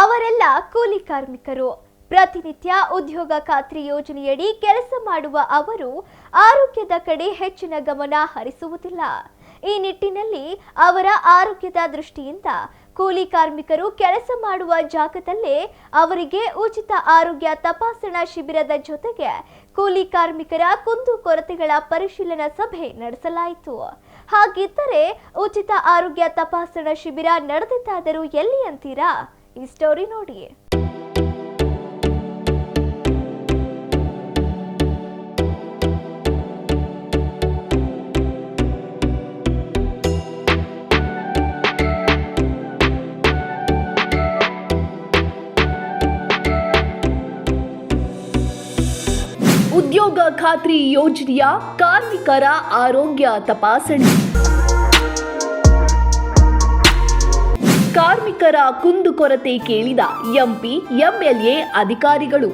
ಅವರೆಲ್ಲ ಕೂಲಿ ಕಾರ್ಮಿಕರು. ಪ್ರತಿನಿತ್ಯ ಉದ್ಯೋಗ ಖಾತ್ರಿ ಯೋಜನೆಯಡಿ ಕೆಲಸ ಮಾಡುವ ಅವರು ಆರೋಗ್ಯದ ಕಡೆ ಹೆಚ್ಚಿನ ಗಮನ ಹರಿಸುವುದಿಲ್ಲ. ಈ ನಿಟ್ಟಿನಲ್ಲಿ ಅವರ ಆರೋಗ್ಯದ ದೃಷ್ಟಿಯಿಂದ ಕೂಲಿ ಕಾರ್ಮಿಕರು ಕೆಲಸ ಮಾಡುವ ಜಾಗದಲ್ಲೇ ಅವರಿಗೆ ಉಚಿತ ಆರೋಗ್ಯ ತಪಾಸಣಾ ಶಿಬಿರದ ಜೊತೆಗೆ ಕೂಲಿ ಕಾರ್ಮಿಕರ ಕುಂದು ಕೊರತೆಗಳ ಪರಿಶೀಲನಾ ಸಭೆ ನಡೆಸಲಾಯಿತು. ಹಾಗಿದ್ದರೆ ಉಚಿತ ಆರೋಗ್ಯ ತಪಾಸಣಾ ಶಿಬಿರ ನಡೆದಿದ್ದಾದರೂ ಎಲ್ಲಿ ಅಂತೀರಾ? ಈ ಸ್ಟೋರಿ ನೋಡಿ ಉದ್ಯೋಗ ಖಾತ್ರಿ ಯೋಜನೆಯ ಕಾರ್ಮಿಕರ ಆರೋಗ್ಯ ತಪಾಸಣೆ. ಕಾರ್ಮಿಕರ ಕುಂದುಕೊರತೆ ಕೇಳಿದ ಎಂಪಿ ಎಂಎಲ್ಎ ಅಧಿಕಾರಿಗಳು.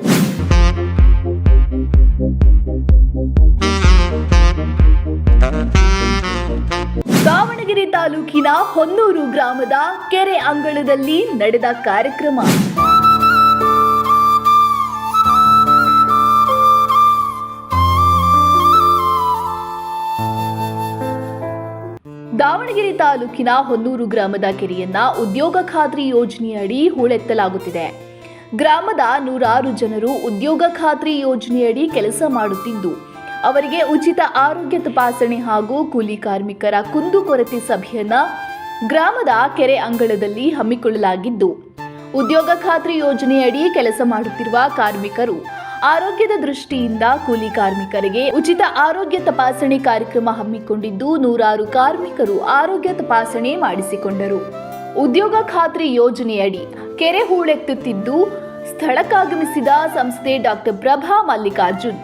ದಾವಣಗೆರೆ ತಾಲೂಕಿನ ಹೊನ್ನೂರು ಗ್ರಾಮದ ಕೆರೆ ಅಂಗಳದಲ್ಲಿ ನಡೆದ ಕಾರ್ಯಕ್ರಮ. ದಾವಣಗೆರೆ ತಾಲೂಕಿನ ಹೊನ್ನೂರು ಗ್ರಾಮದ ಕೆರೆಯನ್ನ ಉದ್ಯೋಗ ಖಾತ್ರಿ ಯೋಜನೆಯಡಿ ಹೂಳೆತ್ತಲಾಗುತ್ತಿದೆ. ಗ್ರಾಮದ ನೂರಾರು ಜನರು ಉದ್ಯೋಗ ಖಾತ್ರಿ ಯೋಜನೆಯಡಿ ಕೆಲಸ ಮಾಡುತ್ತಿದ್ದು, ಅವರಿಗೆ ಉಚಿತ ಆರೋಗ್ಯ ತಪಾಸಣೆ ಹಾಗೂ ಕೂಲಿ ಕಾರ್ಮಿಕರ ಕುಂದುಕೊರತೆ ಸಭೆಯನ್ನ ಗ್ರಾಮದ ಕೆರೆ ಅಂಗಳದಲ್ಲಿ ಹಮ್ಮಿಕೊಳ್ಳಲಾಗಿದ್ದು, ಉದ್ಯೋಗ ಖಾತ್ರಿ ಯೋಜನೆಯಡಿ ಕೆಲಸ ಮಾಡುತ್ತಿರುವ ಕಾರ್ಮಿಕರು ಆರೋಗ್ಯದ ದೃಷ್ಟಿಯಿಂದ ಕೂಲಿ ಕಾರ್ಮಿಕರಿಗೆ ಉಚಿತ ಆರೋಗ್ಯ ತಪಾಸಣೆ ಕಾರ್ಯಕ್ರಮ ಹಮ್ಮಿಕೊಂಡಿದ್ದು ನೂರಾರು ಕಾರ್ಮಿಕರು ಆರೋಗ್ಯ ತಪಾಸಣೆ ಮಾಡಿಸಿಕೊಂಡರು. ಉದ್ಯೋಗ ಖಾತ್ರಿ ಯೋಜನೆಯಡಿ ಕೆರೆ ಹೂಳೆತ್ತುತ್ತಿದ್ದು ಸ್ಥಳಕ್ಕಾಗಮಿಸಿದ ಸಂಸ್ಥೆ ಡಾಕ್ಟರ್ ಪ್ರಭಾ ಮಲ್ಲಿಕಾರ್ಜುನ್,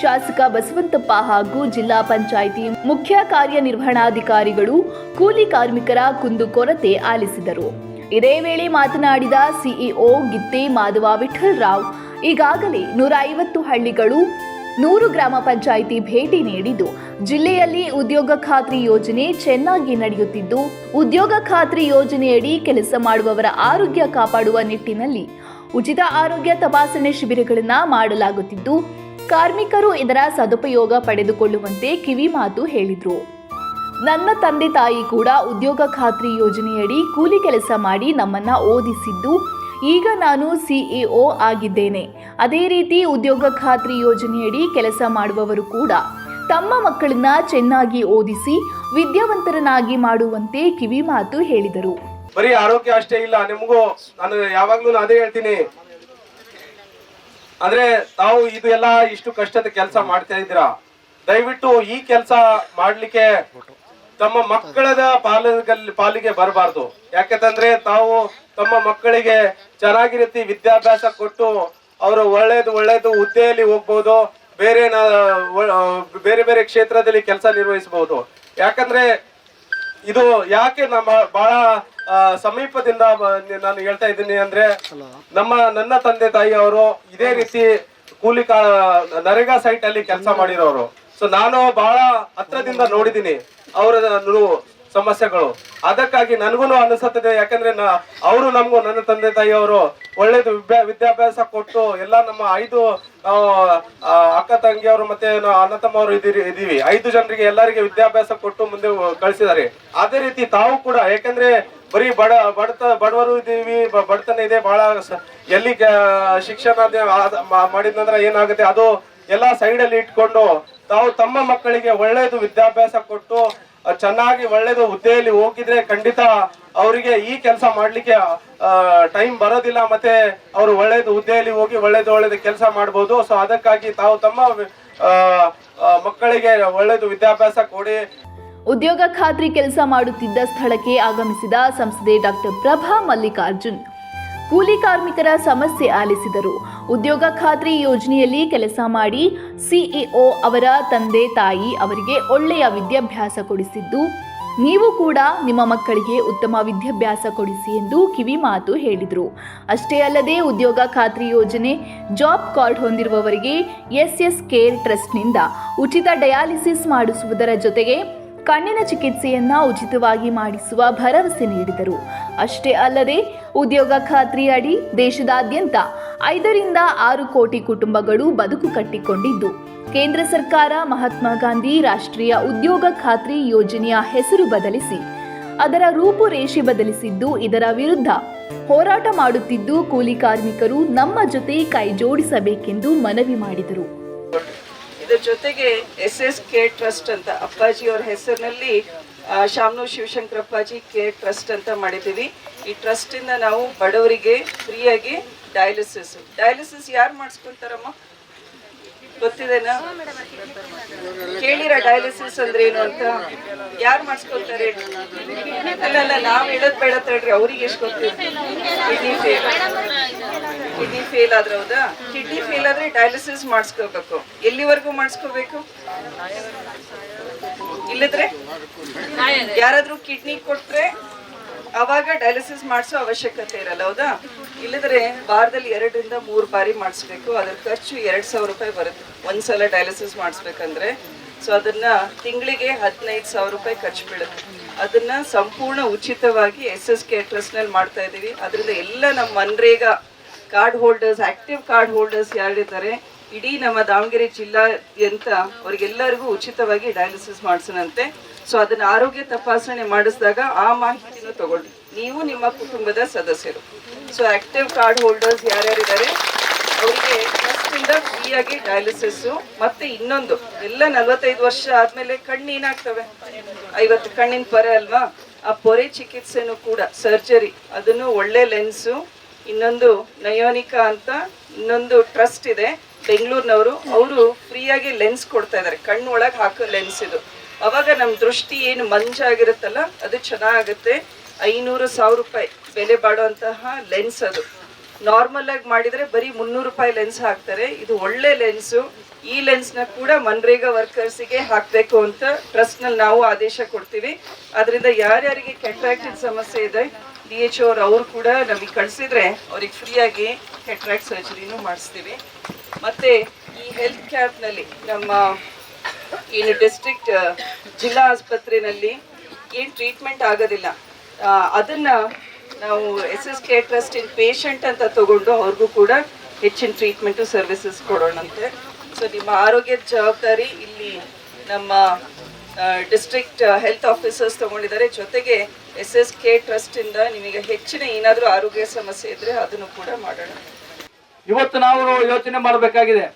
ಶಾಸಕ ಬಸವಂತಪ್ಪ ಹಾಗೂ ಜಿಲ್ಲಾ ಪಂಚಾಯಿತಿ ಮುಖ್ಯ ಕಾರ್ಯನಿರ್ವಹಣಾಧಿಕಾರಿಗಳು ಕೂಲಿ ಕಾರ್ಮಿಕರ ಕುಂದುಕೊರತೆ ಆಲಿಸಿದರು. ಇದೇ ವೇಳೆ ಮಾತನಾಡಿದ ಸಿಇಒ ಗಿತ್ತೆ ಮಾಧವ ವಿಠಲ್ ರಾವ್ ಈಗಾಗಲೇ ನೂರ ಐವತ್ತು ಹಳ್ಳಿಗಳು ನೂರು ಗ್ರಾಮ ಪಂಚಾಯಿತಿ ಭೇಟಿ ನೀಡಿದ್ದು. ಜಿಲ್ಲೆಯಲ್ಲಿ ಉದ್ಯೋಗ ಖಾತ್ರಿ ಯೋಜನೆ ಚೆನ್ನಾಗಿ ನಡೆಯುತ್ತಿದ್ದು, ಉದ್ಯೋಗ ಖಾತ್ರಿ ಯೋಜನೆಯಡಿ ಕೆಲಸ ಮಾಡುವವರ ಆರೋಗ್ಯ ಕಾಪಾಡುವ ನಿಟ್ಟಿನಲ್ಲಿ ಉಚಿತ ಆರೋಗ್ಯ ತಪಾಸಣೆ ಶಿಬಿರಗಳನ್ನು ಮಾಡಲಾಗುತ್ತಿದ್ದು, ಕಾರ್ಮಿಕರು ಇದರ ಸದುಪಯೋಗ ಪಡೆದುಕೊಳ್ಳುವಂತೆ ಕಿವಿ ಮಾತು ಹೇಳಿದ್ರು. ನನ್ನ ತಂದೆ ತಾಯಿ ಕೂಡ ಉದ್ಯೋಗ ಖಾತ್ರಿ ಯೋಜನೆಯಡಿ ಕೂಲಿ ಕೆಲಸ ಮಾಡಿ ನಮ್ಮನ್ನು ಓದಿಸಿದ್ದು ಈಗ ನಾನು ಸಿಇಒ ಆಗಿದ್ದೇನೆ. ಅದೇ ರೀತಿ ಉದ್ಯೋಗ ಖಾತ್ರಿ ಯೋಜನೆಯಡಿ ಕೆಲಸ ಮಾಡುವವರು ಕೂಡ ತಮ್ಮ ಮಕ್ಕಳನ್ನ ಚೆನ್ನಾಗಿ ಓದಿಸಿ ವಿದ್ಯಾವಂತರನ್ನಾಗಿ ಮಾಡುವಂತೆ ಕಿವಿ ಮಾತು ಹೇಳಿದರು. ಬರೀ ಆರೋಗ್ಯ ಅಷ್ಟೇ ಇಲ್ಲ, ನಿಮಗೂ ನಾನು ಯಾವಾಗ್ಲೂ ಅದೇ ಹೇಳ್ತೀನಿ. ಅಂದ್ರೆ ತಾವು ಇದು ಎಲ್ಲ ಇಷ್ಟು ಕಷ್ಟದ ಕೆಲಸ ಮಾಡ್ತಾ ಇದ್ದೀರಾ? ದಯವಿಟ್ಟು ಈ ಕೆಲಸ ಮಾಡ್ಲಿಕ್ಕೆ ತಮ್ಮ ಮಕ್ಕಳದ ಪಾಲಿಗೆ ಪಾಲಿಗೆ ಬರಬಾರ್ದು. ಯಾಕಂತಂದ್ರೆ ತಾವು ತಮ್ಮ ಮಕ್ಕಳಿಗೆ ಚೆನ್ನಾಗಿ ರೀತಿ ವಿದ್ಯಾಭ್ಯಾಸ ಕೊಟ್ಟು ಅವರು ಒಳ್ಳೇದು ಒಳ್ಳೇದು ಹುದ್ದೆಯಲ್ಲಿ ಹೋಗ್ಬೋದು ಬೇರೆ ಬೇರೆ ಬೇರೆ ಕ್ಷೇತ್ರದಲ್ಲಿ ಕೆಲಸ ನಿರ್ವಹಿಸಬಹುದು. ಯಾಕಂದ್ರೆ ಇದು ಯಾಕೆ ನಮ್ಮ ಬಹಳ ಸಮೀಪದಿಂದ ನಾನು ಹೇಳ್ತಾ ಇದ್ದೀನಿ ಅಂದ್ರೆ ನಮ್ಮ ನನ್ನ ತಂದೆ ತಾಯಿ ಅವರು ಇದೇ ರೀತಿ ಕೂಲಿ ನರೇಗಾ ಸೈಟ್ ಅಲ್ಲಿ ಕೆಲಸ ಮಾಡಿರೋರು. ಸೊ ನಾನು ಬಹಳ ಹತ್ರದಿಂದ ನೋಡಿದ್ದೀನಿ ಅವರ ಸಮಸ್ಯೆಗಳು. ಅದಕ್ಕಾಗಿ ನನಗೂ ಅನಿಸುತ್ತದೆ, ಯಾಕಂದ್ರೆ ಅವರು ನಮಗೂ, ನನ್ನ ತಂದೆ ತಾಯಿ ಅವರು ಒಳ್ಳೇದು ವಿದ್ಯಾಭ್ಯಾಸ ಕೊಟ್ಟು ಎಲ್ಲ ನಮ್ಮ ಐದು ಅಕ್ಕ ತಂಗಿಯವರು ಮತ್ತೆ ನಾವು ಅಣ್ಣ ತಮ್ಮವರು ಇದ್ದೀರಿ ಇದ್ದೀವಿ. ಐದು ಜನರಿಗೆ ಎಲ್ಲರಿಗೆ ವಿದ್ಯಾಭ್ಯಾಸ ಕೊಟ್ಟು ಮುಂದೆ ಕಳಿಸಿದ್ದಾರೆ. ಅದೇ ರೀತಿ ತಾವು ಕೂಡ, ಯಾಕಂದ್ರೆ ಬರೀ ಬಡ, ಬಡತ ಬಡವರು ಇದ್ದೀವಿ ಬಡತನ ಇದೆ ಬಹಳ ಎಲ್ಲಿ ಶಿಕ್ಷಣ ಮಾಡಿದ್ನಂದ್ರೆ ಏನಾಗುತ್ತೆ, ಅದು ಎಲ್ಲ ಸೈಡ್ ಅಲ್ಲಿ ಇಟ್ಕೊಂಡು ತಾವು ತಮ್ಮ ಮಕ್ಕಳಿಗೆ ಒಳ್ಳೆಯದು ವಿದ್ಯಾಭ್ಯಾಸ ಕೊಟ್ಟು ಚೆನ್ನಾಗಿ ಒಳ್ಳೆಯದು ಹುದ್ದೆಯಲ್ಲಿ ಹೋಗಿದ್ರೆ ಖಂಡಿತ ಅವರಿಗೆ ಈ ಕೆಲಸ ಮಾಡಲಿಕ್ಕೆ ಟೈಮ್ ಬರೋದಿಲ್ಲ. ಮತ್ತೆ ಅವರು ಒಳ್ಳೇದು ಹುದ್ದೆಯಲ್ಲಿ ಹೋಗಿ ಒಳ್ಳೇದು ಒಳ್ಳೇದು ಕೆಲಸ ಮಾಡ್ಬೋದು. ಸೊ ಅದಕ್ಕಾಗಿ ತಾವು ತಮ್ಮ ಮಕ್ಕಳಿಗೆ ಒಳ್ಳೆಯದು ವಿದ್ಯಾಭ್ಯಾಸ ಕೊಡಿ. ಉದ್ಯೋಗ ಖಾತ್ರಿ ಕೆಲಸ ಮಾಡುತ್ತಿದ್ದ ಸ್ಥಳಕ್ಕೆ ಆಗಮಿಸಿದ ಸಂಸದೆ ಡಾಕ್ಟರ್ ಪ್ರಭಾ ಮಲ್ಲಿಕಾರ್ಜುನ್. ಕೂಲಿ ಕಾರ್ಮಿಕರ ಸಮಸ್ಯೆ ಆಲಿಸಿದರು. ಉದ್ಯೋಗ ಖಾತ್ರಿ ಯೋಜನೆಯಲ್ಲಿ ಕೆಲಸ ಮಾಡಿ ಸಿಇಒ ಅವರ ತಂದೆ ತಾಯಿ ಅವರಿಗೆ ಒಳ್ಳೆಯ ವಿದ್ಯಾಭ್ಯಾಸ ಕೊಡಿಸಿದ್ದು, ನೀವು ಕೂಡ ನಿಮ್ಮ ಮಕ್ಕಳಿಗೆ ಉತ್ತಮ ವಿದ್ಯಾಭ್ಯಾಸ ಕೊಡಿಸಿ ಎಂದು ಕಿವಿ ಮಾತು ಹೇಳಿದರು. ಅಷ್ಟೇ ಅಲ್ಲದೆ ಉದ್ಯೋಗ ಖಾತ್ರಿ ಯೋಜನೆ ಜಾಬ್ ಕಾರ್ಡ್ ಹೊಂದಿರುವವರಿಗೆ ಎಸ್ ಎಸ್ ಕೇರ್ ಟ್ರಸ್ಟ್ನಿಂದ ಉಚಿತ ಡಯಾಲಿಸಿಸ್ ಮಾಡಿಸುವುದರ ಜೊತೆಗೆ ಕಣ್ಣಿನ ಚಿಕಿತ್ಸೆಯನ್ನ ಉಚಿತವಾಗಿ ಮಾಡಿಸುವ ಭರವಸೆ ನೀಡಿದರು. ಅಷ್ಟೇ ಅಲ್ಲದೆ, ಉದ್ಯೋಗ ಖಾತ್ರಿ ಅಡಿ ದೇಶದಾದ್ಯಂತ ಐದರಿಂದ ಆರು ಕೋಟಿ ಕುಟುಂಬಗಳು ಬದುಕು ಕಟ್ಟಿಕೊಂಡಿದ್ದು. ಕೇಂದ್ರ ಸರ್ಕಾರ ಮಹಾತ್ಮ ಗಾಂಧಿ ರಾಷ್ಟ್ರೀಯ ಉದ್ಯೋಗ ಖಾತ್ರಿ ಯೋಜನೆಯ ಹೆಸರು ಬದಲಿಸಿ, ಅದರ ರೂಪುರೇಷೆ ಬದಲಿಸಿದ್ದು ಇದರ ವಿರುದ್ಧ ಹೋರಾಟ ಮಾಡುತ್ತಿದ್ದು ಕೂಲಿ ಕಾರ್ಮಿಕರು ನಮ್ಮ ಜೊತೆ ಕೈ ಜೋಡಿಸಬೇಕೆಂದು ಮನವಿ ಮಾಡಿದರು. ಇದ್ರ ಜೊತೆಗೆ ಎಸ್ ಎಸ್ ಕೆ ಟ್ರಸ್ಟ್ ಅಂತ ಅಪ್ಪಾಜಿ ಅವ್ರ ಹೆಸರಿನಲ್ಲಿ ಶಾಮನು ಶಿವಶಂಕರಪ್ಪಾಜಿ ಕೆ ಟ್ರಸ್ಟ್ ಅಂತ ಮಾಡಿದ್ದೀವಿ. ಈ ಟ್ರಸ್ಟ್ ಇಂದ ನಾವು ಬಡವರಿಗೆ ಫ್ರೀಯಾಗಿ ಡಯಾಲಿಸಿಸ್ ಡಯಾಲಿಸಿಸ್ ಯಾರು ಮಾಡಿಸ್ಕೊಂತಾರಮ್ಮ? ಗೊತ್ತಿದೆನಾ? ಕೇಳಿರ ಡಯಾಲಿಸಿಸ್ ಅಂದ್ರೆ ಏನು ಅಂತ? ಯಾರು ಮಾಡಿಸ್ಕೊಳ್ತಾರೆ ಅಲ್ಲ ನಾವ್ ಹೇಳೋದ್ ಬೇಡ ತಡ್ರಿ, ಅವ್ರಿಗೆ ಎಷ್ಟು ಗೊತ್ತಿದೆ? ಕಿಡ್ನಿ ಫೇಲ್ ಆದ್ರೆ ಹೌದಾ? ಕಿಡ್ನಿ ಫೇಲ್ ಆದ್ರೆ ಡಯಾಲಿಸಿಸ್ ಮಾಡಿಸ್ಕೋಬೇಕು. ಎಲ್ಲಿವರೆಗೂ ಮಾಡಿಸ್ಕೋಬೇಕು? ಇಲ್ಲದ್ರೆ? ಯಾರಾದ್ರೂ ಕಿಡ್ನಿ ಕೊಟ್ರೆ ಅವಾಗ ಡಯಾಲಿಸಿಸ್ ಮಾಡಿಸೋ ಅವಶ್ಯಕತೆ ಇರಲ್ಲ ಹೌದಾ? ಇಲ್ಲದ್ರೆ ವಾರದಲ್ಲಿ ಎರಡರಿಂದ ಮೂರು ಬಾರಿ ಮಾಡಿಸ್ಬೇಕು. ಅದ್ರ ಖರ್ಚು ಎರಡ್ ಸಾವಿರ ರೂಪಾಯಿ ಬರುತ್ತೆ. ಒಂದ್ಸಲ ಡಯಾಲಿಸಿಸ್ ಮಾಡಿಸ್ಬೇಕಂದ್ರೆ. ಸೊ ಅದನ್ನ ತಿಂಗಳಿಗೆ ಹದಿನೈದು ಸಾವಿರ ರೂಪಾಯಿ ಖರ್ಚು ಬೀಳುತ್ತೆ. ಅದನ್ನ ಸಂಪೂರ್ಣ ಉಚಿತವಾಗಿ ಎಸ್ ಎಸ್ ಕೆ ಟ್ರಸ್ಟ್ನಲ್ಲಿ ಮಾಡ್ತಾ ಇದ್ದೀವಿ ಅದರಿಂದ ಎಲ್ಲ ನಮ್ಮ MNREGA card holders active card holders ಯಾರಿದ್ದಾರೆ, ಇಡೀ ನಮ್ಮ ದಾವಣಗೆರೆ ಜಿಲ್ಲಾದ್ಯಂತ ಅವ್ರಿಗೆಲ್ಲರಿಗೂ ಉಚಿತವಾಗಿ ಡಯಾಲಿಸಿಸ್ ಮಾಡಿಸೋಣಂತೆ. ಸೊ ಅದನ್ನ ಆರೋಗ್ಯ ತಪಾಸಣೆ ಮಾಡಿಸಿದಾಗ ಆ ಮಾಹಿತಿನೂ ತಗೊಳ್ಳಿ. ನೀವು ನಿಮ್ಮ ಕುಟುಂಬದ ಸದಸ್ಯರು. ಸೊ ಆಕ್ಟಿವ್ ಕಾರ್ಡ್ ಹೋಲ್ಡರ್ಸ್ ಯಾರ್ಯಾರಿದ್ದಾರೆ, ಅವರಿಗೆ ಫಸ್ಟಿಂದ ಫ್ರೀಯಾಗಿ ಡಯಾಲಿಸಿಸ್ಸು ಮತ್ತೆ ಇನ್ನೊಂದು, ಎಲ್ಲ ನಲವತ್ತೈದು ವರ್ಷ ಆದಮೇಲೆ ಕಣ್ಣು ಏನಾಗ್ತವೆ? ಐವತ್ತು ಕಣ್ಣಿನ ಪೊರೆ ಅಲ್ವಾ? ಆ ಪೊರೆ ಚಿಕಿತ್ಸೆನೂ ಕೂಡ ಸರ್ಜರಿ ಅದನ್ನು ಒಳ್ಳೆ ಲೆನ್ಸು ಇನ್ನೊಂದು ನಯೋನಿಕಾ ಅಂತ ಇನ್ನೊಂದು ಟ್ರಸ್ಟ್ ಇದೆ ಬೆಂಗಳೂರಿನವರು. ಅವರು ಫ್ರೀಯಾಗಿ ಲೆನ್ಸ್ ಕೊಡ್ತಾ ಇದ್ದಾರೆ. ಕಣ್ಣು ಒಳಗೆ ಹಾಕೋ ಲೆನ್ಸ್ ಇದು. ಅವಾಗ ನಮ್ಮ ದೃಷ್ಟಿ ಏನು ಮಂಜಾಗಿರುತ್ತಲ್ಲ ಅದು ಚೆನ್ನಾಗುತ್ತೆ. ಐನೂರು ಸಾವಿರ ರೂಪಾಯಿ ಬೆಲೆ ಬಾಳುವಂತಹ ಲೆನ್ಸ್ ಅದು. ನಾರ್ಮಲ್ ಆಗಿ ಮಾಡಿದರೆ ಬರೀ ಮುನ್ನೂರು ರೂಪಾಯಿ ಲೆನ್ಸ್ ಹಾಕ್ತಾರೆ. ಇದು ಒಳ್ಳೆ ಲೆನ್ಸು ಈ ಲೆನ್ಸ್ನ ಕೂಡ ಮನ್ರೇಗಾ ವರ್ಕರ್ಸಿಗೆ ಹಾಕಬೇಕು ಅಂತ ಟ್ರಸ್ಟ್ನಲ್ಲಿ ನಾವು ಆದೇಶ ಕೊಡ್ತೀವಿ. ಅದರಿಂದ ಯಾರ್ಯಾರಿಗೆ ಕೆಟ್ರಾಕ್ಟಿನ ಸಮಸ್ಯೆ ಇದೆ ಡಿ ಎಚ್ ಓರ್ ಅವರು ಕೂಡ ನಮಗೆ ಕಳಿಸಿದ್ರೆ ಅವ್ರಿಗೆ ಫ್ರೀಯಾಗಿ ಕೆಟ್ರಾಕ್ಟ್ ಸರ್ಜರಿನು ಮಾಡಿಸ್ತೀವಿ. ಮತ್ತೆ ಈ ಹೆಲ್ತ್ ಕ್ಯಾಂಪ್ನಲ್ಲಿ ನಮ್ಮ ಏನು ಡಿಸ್ಟ್ರಿಕ್ಟ್ ಜಿಲ್ಲಾ ಆಸ್ಪತ್ರೆಯಲ್ಲಿ ಏನು ಟ್ರೀಟ್ಮೆಂಟ್ ಆಗೋದಿಲ್ಲ. ಅದನ್ನು ನಾವು S S K trust in patient ಅಂತ ತಗೊಂಡು ಅವ್ರಿಗೂ ಕೂಡ ಹೆಚ್ಚಿನ ಟ್ರೀಟ್ಮೆಂಟು ಸರ್ವಿಸಸ್ ಕೊಡೋಣಂತೆ. ಸೊ ನಿಮ್ಮ ಆರೋಗ್ಯದ ಜವಾಬ್ದಾರಿ ಇಲ್ಲಿ ನಮ್ಮ ಡಿಸ್ಟ್ರಿಕ್ಟ್ ಹೆಲ್ತ್ ಆಫೀಸರ್ಸ್ ತಗೊಂಡಿದ್ದಾರೆ. ಜೊತೆಗೆ ಎಸ್ ಎಸ್ ಕೆ ಟ್ರಸ್ಟಿಂದ ನಿಮಗೆ ಹೆಚ್ಚಿನ ಏನಾದರೂ ಆರೋಗ್ಯ ಸಮಸ್ಯೆ ಇದ್ರೆ ಅದನ್ನು ಕೂಡ ಮಾಡೋಣ. ಇವತ್ತು ನಾವು ಯೋಚನೆ ಮಾಡಬೇಕಾಗಿದೆ.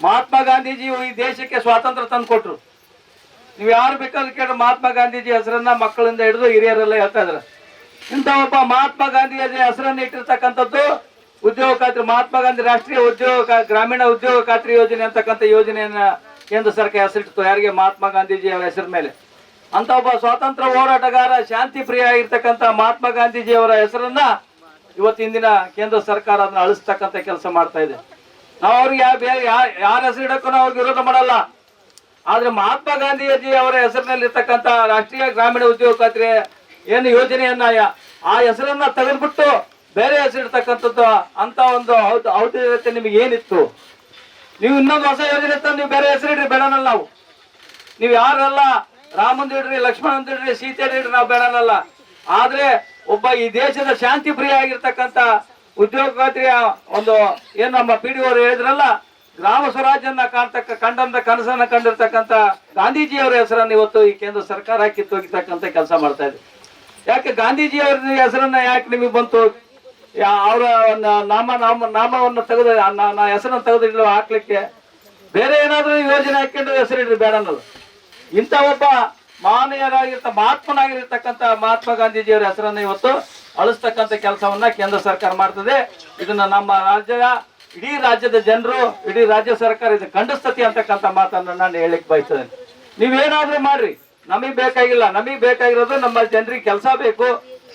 ಮಹಾತ್ಮ ಗಾಂಧೀಜಿ ಈ ದೇಶಕ್ಕೆ ಸ್ವಾತಂತ್ರ್ಯ ತಂದು ಕೊಟ್ಟರು ನೀವು ಯಾರು ಬೇಕಾದ್ರೂ ಕೇಳಿ ಮಹಾತ್ಮ ಗಾಂಧೀಜಿ ಹೆಸರನ್ನ ಮಕ್ಕಳಿಂದ ಹಿಡಿದು ಹಿರಿಯರೆಲ್ಲ ಹೇಳ್ತಾ ಇದ್ದಾರೆ. ಇಂಥ ಒಬ್ಬ ಮಹಾತ್ಮ ಗಾಂಧೀಜಿ ಹೆಸರನ್ನ ಇಟ್ಟಿರ್ತಕ್ಕಂಥದ್ದು ಉದ್ಯೋಗ ಖಾತ್ರಿ, ಮಹಾತ್ಮ ಗಾಂಧಿ ರಾಷ್ಟ್ರೀಯ ಉದ್ಯೋಗ ಗ್ರಾಮೀಣ ಉದ್ಯೋಗ ಖಾತ್ರಿ ಯೋಜನೆ ಅಂತಕ್ಕಂಥ ಯೋಜನೆಯನ್ನ ಕೇಂದ್ರ ಸರ್ಕಾರ ಹೆಸರಿಟ್ಟು ಯಾರಿಗೆ? ಮಹಾತ್ಮ ಗಾಂಧೀಜಿ ಅವರ ಹೆಸರ ಮೇಲೆ. ಅಂತ ಒಬ್ಬ ಸ್ವಾತಂತ್ರ್ಯ ಹೋರಾಟಗಾರ ಶಾಂತಿ ಪ್ರಿಯ ಆಗಿರ್ತಕ್ಕಂಥ ಮಹಾತ್ಮ ಗಾಂಧೀಜಿ ಅವರ ಹೆಸರನ್ನ ಇವತ್ತಿನ ದಿನ ಕೇಂದ್ರ ಸರ್ಕಾರ ಅದನ್ನ ಅಳಿಸ್ತಕ್ಕಂಥ ಕೆಲಸ ಮಾಡ್ತಾ ಇದೆ. ನಾವು ಅವ್ರಿಗೆ ಯಾರ ಹೆಸರು ಇಡಕ್ಕೂ ನಾವು ಅವ್ರಿಗೆ ವಿರೋಧ ಮಾಡಲ್ಲ. ಆದ್ರೆ ಮಹಾತ್ಮ ಗಾಂಧೀಜಿ ಅವರ ಹೆಸರಿನಲ್ಲಿ ಇರ್ತಕ್ಕಂಥ ರಾಷ್ಟ್ರೀಯ ಗ್ರಾಮೀಣ ಉದ್ಯೋಗ ಖಾತ್ರಿ ಏನು ಯೋಜನೆಯನ್ನ ಆ ಹೆಸರನ್ನ ತೆಗೆದ್ಬಿಟ್ಟು ಬೇರೆ ಹೆಸರು ಇಡ್ತಕ್ಕಂಥದ್ದು ಅಂತ ಒಂದು ಔದ ಔದ್ಯತೆ ನಿಮಗೆ ಏನಿತ್ತು? ನೀವು ಇನ್ನೊಂದು ಹೊಸ ಯೋಜನೆ ತಂದು ನೀವು ಬೇರೆ ಹೆಸರು ಇಡ್ರಿ ಬೇಡನಲ್ಲ ನಾವು. ನೀವು ಯಾರಲ್ಲ ರಾಮಂದ್ ಇಡ್ರಿ ಅಂತ ಇಡ್ರಿ ಸೀತೆ ಇಡ್ರಿ, ನಾವು ಬೇಡನಲ್ಲ. ಆದ್ರೆ ಒಬ್ಬ ಈ ದೇಶದ ಶಾಂತಿ ಪ್ರಿಯ ಆಗಿರ್ತಕ್ಕಂತ ಉದ್ಯೋಗ ಖಾತ್ರಿಯ ಒಂದು ಏನ್ ನಮ್ಮ ಪಿ ಡಿ ಅವರು ಹೇಳಿದ್ರಲ್ಲ, ಗ್ರಾಮ ಸ್ವರಾಜ್ಯನ ಕಾಣ್ತಕ್ಕ ಕಂಡಂತ ಕನಸನ್ನ ಕಂಡಿರ್ತಕ್ಕಂಥ ಗಾಂಧೀಜಿಯವರ ಹೆಸರನ್ನು ಇವತ್ತು ಈ ಕೇಂದ್ರ ಸರ್ಕಾರ ಕಿತ್ತೋಗಿರ್ತಕ್ಕಂಥ ಕೆಲಸ ಮಾಡ್ತಾ ಇದೆ. ಯಾಕೆ ಗಾಂಧೀಜಿಯವರ ಹೆಸರನ್ನ ಯಾಕೆ ನಿಮಗೆ ಬಂತು? ಅವರ ನಾಮ ನಾಮ, ನಾಮವನ್ನು ತೆಗೆದು ಹೆಸರನ್ನು ತೆಗೆದು ಹಾಕ್ಲಿಕ್ಕೆ ಬೇರೆ ಏನಾದರೂ ಯೋಜನೆ ಹಾಕೊಂಡು ಹೆಸರಿಡ್ರಿ ಬೇಡ ಅನ್ನೋದು ಇಂಥ ಒಬ್ಬ ಮಾನವೀಯರಾಗಿರ್ತ ಮಹಾತ್ಮನಾಗಿರ್ತಕ್ಕಂಥ ಮಹಾತ್ಮ ಗಾಂಧೀಜಿಯವರ ಹೆಸರನ್ನ ಇವತ್ತು ಅಳಿಸ್ತಕ್ಕಂಥ ಕೆಲಸವನ್ನ ಕೇಂದ್ರ ಸರ್ಕಾರ ಮಾಡ್ತದೆ. ಇದನ್ನ ನಮ್ಮ ರಾಜ್ಯ, ಇಡೀ ರಾಜ್ಯದ ಜನರು, ಇಡೀ ರಾಜ್ಯ ಸರ್ಕಾರ ಇದು ಖಂಡಿಸ್ತತಿ ಅಂತಕ್ಕಂಥ ಮಾತನ್ನ ನಾನು ಹೇಳಿಕ್ ಬಯಸ್ತೇನೆ. ನೀವೇನಾದ್ರೂ ಮಾಡ್ರಿ. ನಮಗ್ ಬೇಕಾಗಿಲ್ಲ. ನಮಗ್ ಬೇಕಾಗಿರೋದು ನಮ್ಮ ಜನರಿಗೆ ಕೆಲಸ ಬೇಕು.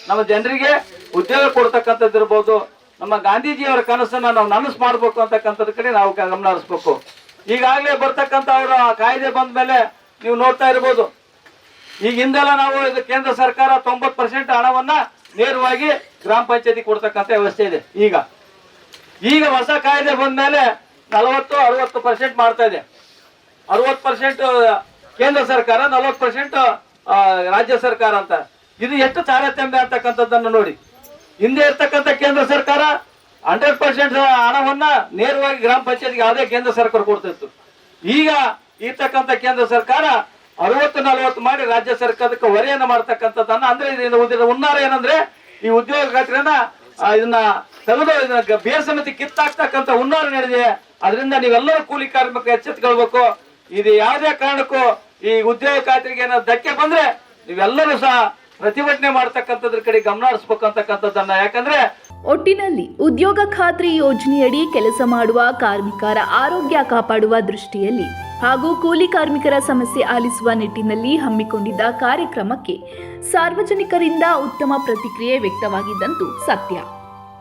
ನಮ್ಮ ಜನರಿಗೆ ಉದ್ಯೋಗ ಕೊಡ್ತಕ್ಕಂಥದ್ದು ಇರ್ಬೋದು. ನಮ್ಮ ಗಾಂಧೀಜಿಯವರ ಕನಸನ್ನ ನಾವು ನನಸು ಮಾಡ್ಬೇಕು ಅಂತಕ್ಕಂಥದ್ ಕಡೆ ನಾವು ಗಮನ ಹರಿಸ್ಬೇಕು. ಈಗಾಗಲೇ ಬರ್ತಕ್ಕಂಥ ಅವರ ಕಾಯ್ದೆ ಬಂದ ಮೇಲೆ ನೀವು ನೋಡ್ತಾ ಇರ್ಬೋದು. ಈಗ ಹಿಂದೆಲ್ಲ ನಾವು ಇದು ಕೇಂದ್ರ ಸರ್ಕಾರ ತೊಂಬತ್ ಪರ್ಸೆಂಟ್ ಹಣವನ್ನ ನೇರವಾಗಿ ಗ್ರಾಮ ಪಂಚಾಯತಿ ಕೊಡ್ತಕ್ಕಂಥ ವ್ಯವಸ್ಥೆ ಇದೆ. ಈಗ ಈಗ ಹೊಸ ಕಾಯ್ದೆ ಬಂದ ಮೇಲೆ ನಲವತ್ತು, ಅರವತ್ತು ಪರ್ಸೆಂಟ್ ಮಾಡ್ತಾ ಇದೆ. ಅರವತ್ತು ಪರ್ಸೆಂಟ್ ಕೇಂದ್ರ ಸರ್ಕಾರ, ನಲವತ್ತು ಪರ್ಸೆಂಟ್ ರಾಜ್ಯ ಸರ್ಕಾರ ಅಂತ. ಇದು ಎಷ್ಟು ತಾರತಮ್ಯ ಅಂತಕ್ಕಂಥದ್ದನ್ನು ನೋಡಿ. ಹಿಂದೆ ಇರ್ತಕ್ಕಂಥ ಕೇಂದ್ರ ಸರ್ಕಾರ ಹಂಡ್ರೆಡ್ ಪರ್ಸೆಂಟ್ ಹಣವನ್ನ ನೇರವಾಗಿ ಗ್ರಾಮ ಪಂಚಾಯತ್ಗೆ ಯಾವುದೇ ಕೇಂದ್ರ ಸರ್ಕಾರ ಕೊಡ್ತಿತ್ತು. ಈಗ ಇರ್ತಕ್ಕಂಥ ಕೇಂದ್ರ ಸರ್ಕಾರ ಅರವತ್ತು ನಲವತ್ತು ಮಾಡಿ ರಾಜ್ಯ ಸರ್ಕಾರಕ್ಕೆ ಹೊರೆಯನ್ನ ಮಾಡ್ತಕ್ಕಂಥದ್ದನ್ನ ಅಂದ್ರೆ ಇದರಿಂದ ಉದ್ಯೋಗ ಹುನ್ನಾರ ಏನಂದ್ರೆ ಈ ಉದ್ಯೋಗ ಖಾತ್ರಿಯನ್ನ ಇದನ್ನ ತೆಗೆದು ಇದನ್ನ ಬೇರ್ ಸಮಿತಿ ಕಿತ್ತಾಕ್ತಕ್ಕಂಥ ಹುನ್ನಾರ ನಡೆದಿದೆ. ಅದರಿಂದ ನೀವೆಲ್ಲರೂ ಕೂಲಿ ಕಾರ್ಮಿಕ ಎಚ್ಚೆತ್ತುಕೊಳ್ಬೇಕು ಇದು ಯಾವುದೇ ಕಾರಣಕ್ಕೂ ಈ ಉದ್ಯೋಗ ಖಾತ್ರಿಗೆ ಏನಾದ್ರು ಧಕ್ಕೆ ಬಂದ್ರೆ ನೀವೆಲ್ಲರೂ ಸಹ ಪ್ರತಿಭಟನೆ ಮಾಡ್ತಕ್ಕಂಥದ್ರ ಕಡೆ ಗಮನ ಹರಿಸ್ಬೇಕು ಅಂತಕ್ಕಂಥದ್ದನ್ನ. ಯಾಕಂದ್ರೆ ಒಟ್ಟಿನಲ್ಲಿ ಉದ್ಯೋಗ ಖಾತ್ರಿ ಯೋಜನೆಯಡಿ ಕೆಲಸ ಮಾಡುವ ಕಾರ್ಮಿಕರ ಆರೋಗ್ಯ ಕಾಪಾಡುವ ದೃಷ್ಟಿಯಲ್ಲಿ ಹಾಗೂ ಕೂಲಿ ಕಾರ್ಮಿಕರ ಸಮಸ್ಯೆ ಆಲಿಸುವ ನಿಟ್ಟಿನಲ್ಲಿ ಹಮ್ಮಿಕೊಂಡಿದ್ದ ಕಾರ್ಯಕ್ರಮಕ್ಕೆ ಸಾರ್ವಜನಿಕರಿಂದ ಉತ್ತಮ ಪ್ರತಿಕ್ರಿಯೆ ವ್ಯಕ್ತವಾಗಿದ್ದಂತೂ ಸತ್ಯ.